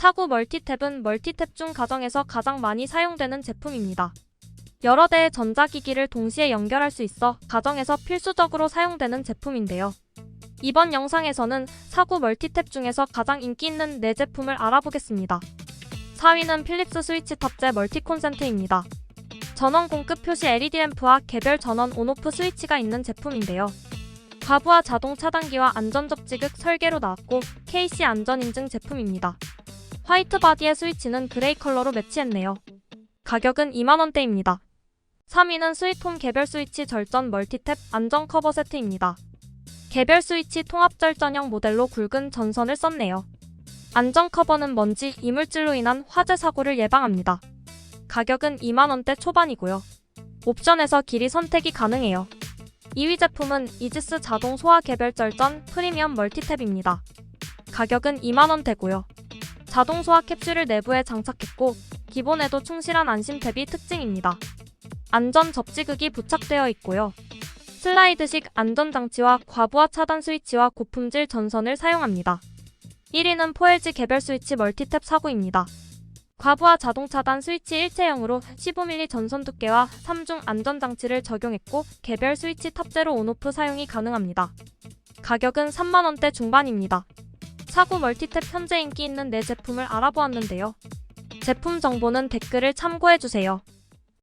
사구 멀티탭은 멀티탭 중 가정에서 가장 많이 사용되는 제품입니다. 여러 대의 전자기기를 동시에 연결할 수 있어 가정에서 필수적으로 사용되는 제품인데요. 이번 영상에서는 사구 멀티탭 중에서 가장 인기 있는 4제품을 알아보겠습니다. 4위는 필립스 스위치 탑재 멀티 콘센트입니다. 전원 공급 표시 LED 램프와 개별 전원 온오프 스위치가 있는 제품인데요. 가부와 자동 차단기와 안전 접지극 설계로 나왔고 KC 안전 인증 제품입니다. 화이트 바디의 스위치는 그레이 컬러로 매치했네요. 가격은 2만원대입니다. 3위는 스위트홈 개별 스위치 절전 멀티탭 안전 커버 세트입니다. 개별 스위치 통합 절전형 모델로 굵은 전선을 썼네요. 안전 커버는 먼지, 이물질로 인한 화재 사고를 예방합니다. 가격은 2만원대 초반이고요. 옵션에서 길이 선택이 가능해요. 2위 제품은 이지스 자동 소화 개별 절전 프리미엄 멀티탭입니다. 가격은 2만원대고요. 자동 소화 캡슐을 내부에 장착했고 기본에도 충실한 안심 탭이 특징입니다. 안전 접지극이 부착되어 있고요. 슬라이드식 안전장치와 과부하 차단 스위치와 고품질 전선을 사용합니다. 1위는 4LG 개별 스위치 멀티탭 사구입니다. 과부하 자동 차단 스위치 일체형으로 15mm 전선 두께와 3중 안전장치를 적용했고 개별 스위치 탑재로 온오프 사용이 가능합니다. 가격은 3만원대 중반입니다. 사구 멀티탭 현재 인기 있는 4제품을 알아보았는데요. 제품 정보는 댓글을 참고해주세요.